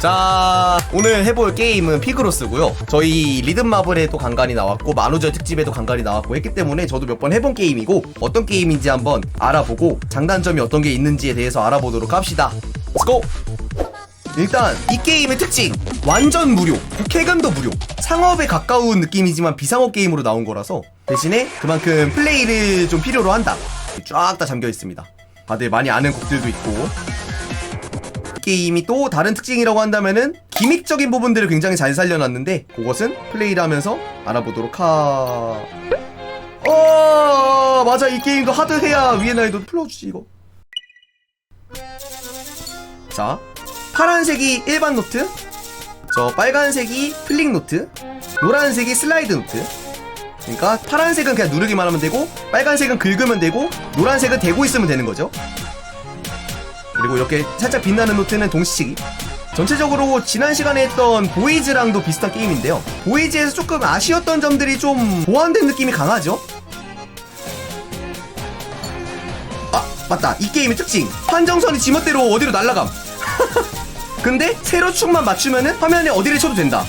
자 오늘 해볼 게임은 피그로스고요. 저희 리듬마블에 또 간간히 나왔고 만우절 특집에도 간간히 나왔고 했기 때문에 저도 몇 번 해본 게임이고 어떤 게임인지 한번 알아보고 장단점이 어떤 게 있는지에 대해서 알아보도록 합시다. 렛츠고 일단 이 게임의 특징. 완전 무료. 국회금도 무료. 상업에 가까운 느낌이지만 비상업 게임으로 나온 거라서 대신에 그만큼 플레이를 좀 필요로 한다. 쫙 다 잠겨 있습니다. 다들 많이 아는 곡들도 있고 게임이 또 다른 특징이라고 한다면은 기믹적인 부분들을 굉장히 잘 살려놨는데 그것은 플레이를 하면서 알아보도록 하... 어 맞아. 이 게임도 하드 해야 위에 나이도 풀어주지 이거. 자 파란색이 일반 노트 저 빨간색이 플릭 노트 노란색이 슬라이드 노트. 그러니까 파란색은 그냥 누르기만 하면 되고 빨간색은 긁으면 되고 노란색은 대고 있으면 되는 거죠 그리고 이렇게 살짝 빛나는 노트는 동시치기. 전체적으로 지난 시간에 했던 보이즈랑도 비슷한 게임인데요. 보이즈에서 조금 아쉬웠던 점들이 좀 보완된 느낌이 강하죠? 아 맞다. 이 게임의 특징. 판정선이 지멋대로 어디로 날아감. 근데 세로 축만 맞추면은 화면에 어디를 쳐도 된다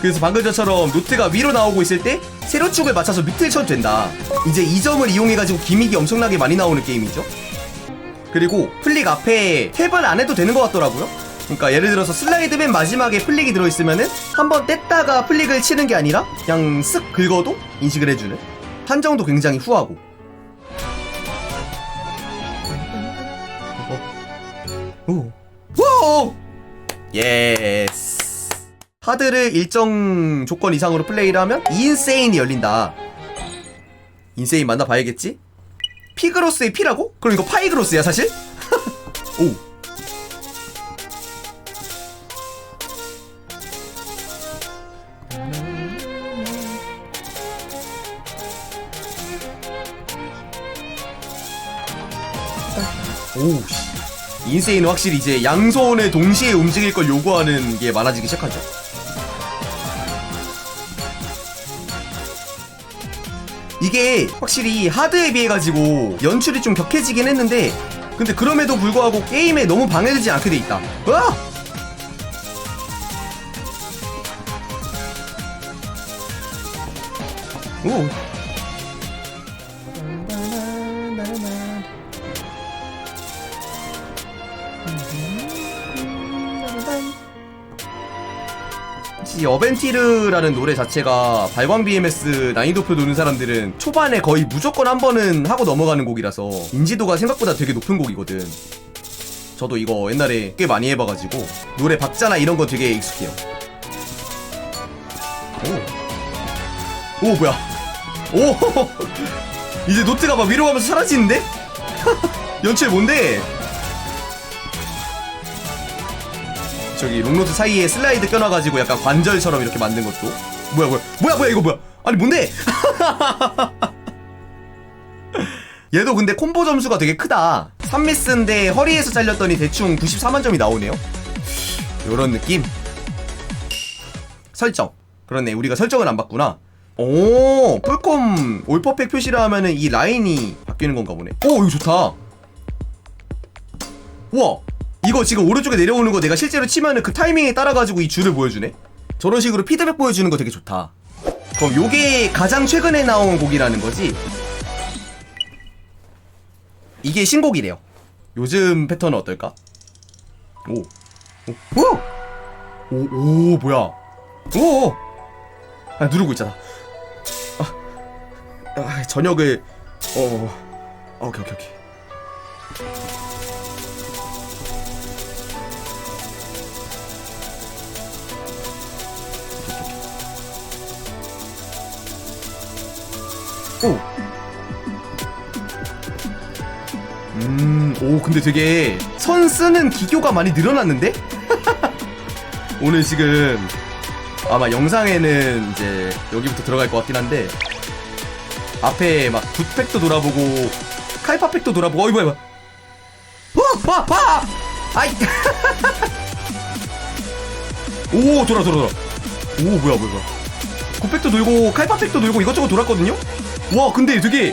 그래서 방금 전처럼 노트가 위로 나오고 있을 때 세로축을 맞춰서 밑을 쳐도 된다. 이제 이 점을 이용해가지고 기믹이 엄청나게 많이 나오는 게임이죠. 그리고 플릭 앞에 탭을 안 해도 되는 것 같더라고요. 그러니까 예를 들어서 슬라이드 맨 마지막에 플릭이 들어있으면은 한번 뗐다가 플릭을 치는 게 아니라 그냥 쓱 긁어도 인식을 해주는 판정도 굉장히 후하고 오. 오! 예스. 하드를 일정 조건 이상으로 플레이를 하면 인세인이 열린다. 인세인 맞나 봐야겠지? 피그로스의 피라고? 그럼 이거 파이그로스야 사실? 오. 오, 씨. 인세인은 확실히 이제 양손을 동시에 움직일 걸 요구하는 게 많아지기 시작하죠. 이게 확실히 하드에 비해 가지고 연출이 좀 격해지긴 했는데 근데 그럼에도 불구하고 게임에 너무 방해되지 않게 돼 있다. 와! 오. 이 어벤티르라는 노래 자체가 발광 BMS 난이도표 노는 사람들은 초반에 거의 무조건 한 번은 하고 넘어가는 곡이라서 인지도가 생각보다 되게 높은 곡이거든. 저도 이거 옛날에 꽤 많이 해봐가지고 노래 박자나 이런 거 되게 익숙해요. 오, 오 뭐야? 오, 이제 노트가 막 위로 가면서 사라지는데? 연출 뭔데? 저기 롱노트 사이에 슬라이드 껴놔가지고 약간 관절처럼 이렇게 만든 것도. 뭐야 뭐야. 뭐야 뭐야 이거 뭐야. 아니 뭔데? 얘도 근데 콤보 점수가 되게 크다. 3미스인데 허리에서 잘렸더니 대충 94만 점이 나오네요. 요런 느낌. 설정. 그렇네. 우리가 설정을 안 봤구나. 오 풀콤 올퍼펙 표시를 하면은 이 라인이 바뀌는 건가 보네. 오 이거 좋다. 우와 이거 지금 오른쪽에 내려오는 거 내가 실제로 치면은 그 타이밍에 따라가지고 이 줄을 보여주네? 저런 식으로 피드백 보여주는 거 되게 좋다. 그럼 요게 가장 최근에 나온 곡이라는 거지? 이게 신곡이래요. 요즘 패턴은 어떨까? 오. 오. 오! 오, 오, 뭐야. 오! 오. 아, 누르고 있잖아. 아, 아 저녁을, 어, 어, 오케이, 오케이, 오케이. 오. 음, 오, 근데 되게 선 쓰는 기교가 많이 늘어났는데? 오늘 지금 아마 영상에는 이제 여기부터 들어갈 것 같긴 한데 앞에 막 굿팩도 돌아보고 칼파팩도 돌아보고 어이 뭐야 뭐야 와! 와! 와! 아이 오 돌아 돌아 돌아 오 뭐야 뭐야 굿팩도 돌고 칼파팩도 돌고 이것저것 돌았거든요? 와 근데 되게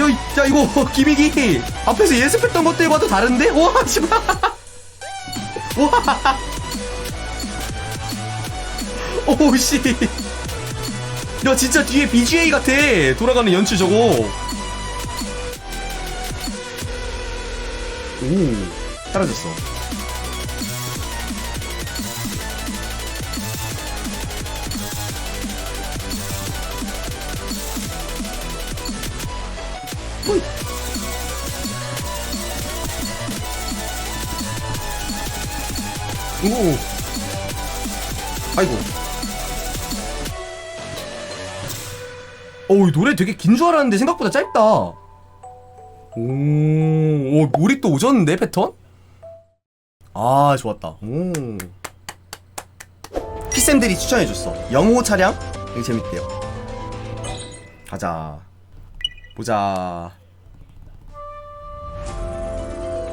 야, 이- 야 이거 기믹이 앞에서 예습했던 것들과도 다른데? 와 씨발. 와. 오씨. 야 진짜 뒤에 BGA 같아. 돌아가는 연출 저거. 오 사라졌어 오. 아이고. 어우 노래 되게 긴 줄 알았는데 생각보다 짧다. 오, 오 몰입 또 오졌는데 패턴? 아 좋았다. 오. 피쌤들이 추천해줬어. 영호 차량? 되게 재밌대요. 가자. 보자.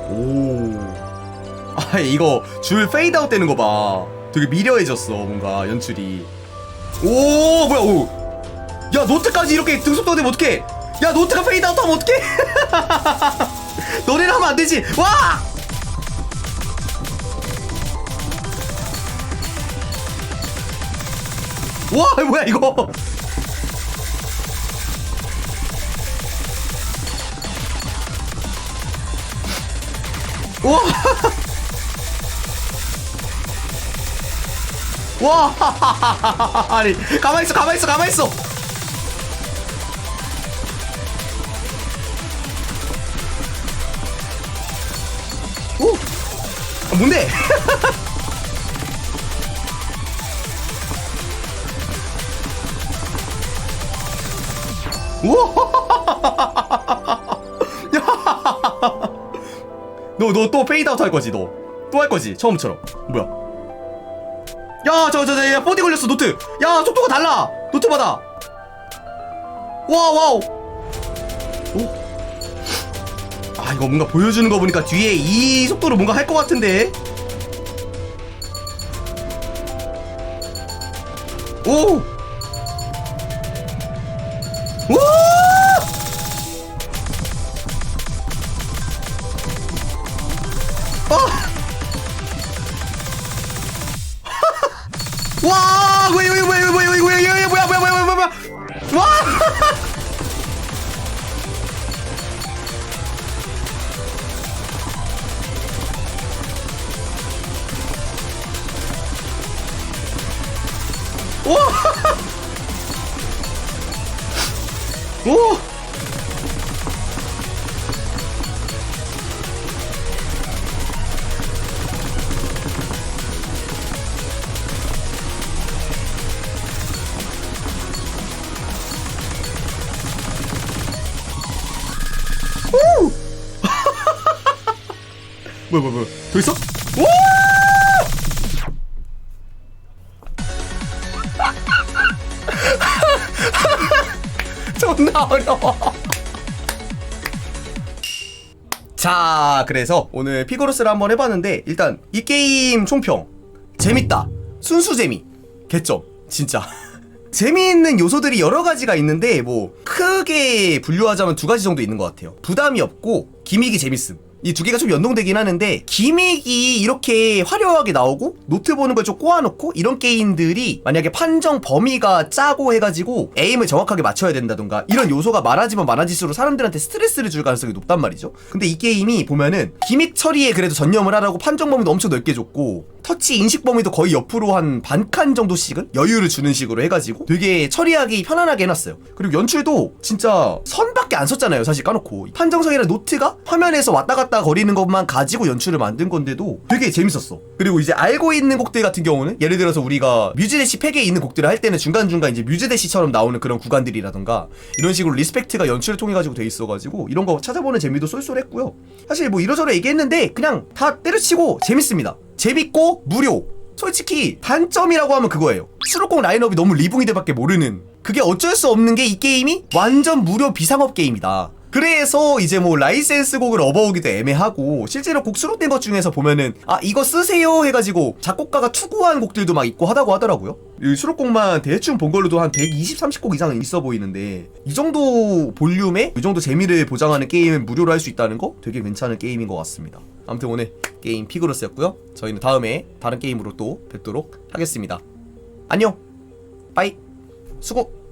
오 아, 이거 줄 페이드아웃 되는 거 봐. 되게 미려해졌어, 뭔가 연출이. 오, 뭐야, 오. 야, 노트까지 이렇게 등속 떠내면 어떡해? 야, 노트가 페이드아웃 하면 어떡해? 너네는 하면 안 되지. 와! 와, 뭐야, 이거. 와! 와! 아니, 가만있어, 가만있어, 가만있어! 오! 아, 뭔데? 우와! 야! 너, 너 또 페이드아웃 할 거지, 너. 또 할 거지, 처음처럼. 뭐야? 야, 저, 저, 저, 야, 뽀디 걸렸어, 노트. 야, 속도가 달라. 노트 받아. 와, 와우. 오. 아, 이거 뭔가 보여주는 거 보니까 뒤에 이 속도로 뭔가 할 것 같은데. 오. 오! 오! 오! 뭐야 뭐야 뭐야 더 있어? 존나 어려워. 자 그래서 오늘 피고로스를 한번 해봤는데 일단 이 게임 총평 재밌다. 순수 재미. 개점 진짜. 재미있는 요소들이 여러 가지가 있는데 뭐 크게 분류하자면 두 가지 정도 있는 것 같아요. 부담이 없고 기믹이 재밌음. 이 두 개가 좀 연동되긴 하는데 기믹이 이렇게 화려하게 나오고 노트 보는 걸 좀 꼬아놓고 이런 게임들이 만약에 판정 범위가 짜고 해가지고 에임을 정확하게 맞춰야 된다던가 이런 요소가 많아지면 많아질수록 사람들한테 스트레스를 줄 가능성이 높단 말이죠. 근데 이 게임이 보면은 기믹 처리에 그래도 전념을 하라고 판정 범위도 엄청 넓게 줬고 터치 인식 범위도 거의 옆으로 한 반 칸 정도씩은 여유를 주는 식으로 해가지고 되게 처리하기 편안하게 해놨어요. 그리고 연출도 진짜 선밖에 안 썼잖아요. 사실 까놓고 판정성이랑 노트가 화면에서 왔다 갔다 거리는 것만 가지고 연출을 만든 건데도 되게 재밌었어. 그리고 이제 알고 있는 곡들 같은 경우는 예를 들어서 우리가 뮤즈대시 팩에 있는 곡들을 할 때는 중간 중간 이제 뮤즈대시처럼 나오는 그런 구간들이라던가 이런 식으로 리스펙트가 연출을 통해 가지고 돼 있어가지고 이런 거 찾아보는 재미도 쏠쏠했고요. 사실 뭐 이러저러 얘기했는데 그냥 다 때려치고 재밌습니다. 재밌고 무료. 솔직히 단점이라고 하면 그거예요. 수록곡 라인업이 너무 리붕이들밖에 모르는. 그게 어쩔 수 없는 게 이 게임이 완전 무료 비상업 게임이다. 그래서 이제 뭐 라이센스 곡을 업어오기도 애매하고 실제로 곡 수록된 것 중에서 보면은 아 이거 쓰세요 해가지고 작곡가가 투구한 곡들도 막 있고 하다고 하더라고요. 이 수록곡만 대충 본 걸로도 한 120, 30곡 이상 있어 보이는데 이 정도 볼륨에 이 정도 재미를 보장하는 게임을 무료로 할 수 있다는 거 되게 괜찮은 게임인 것 같습니다. 아무튼 오늘 게임 피그로스였고요. 저희는 다음에 다른 게임으로 또 뵙도록 하겠습니다. 안녕. 빠이. 수고.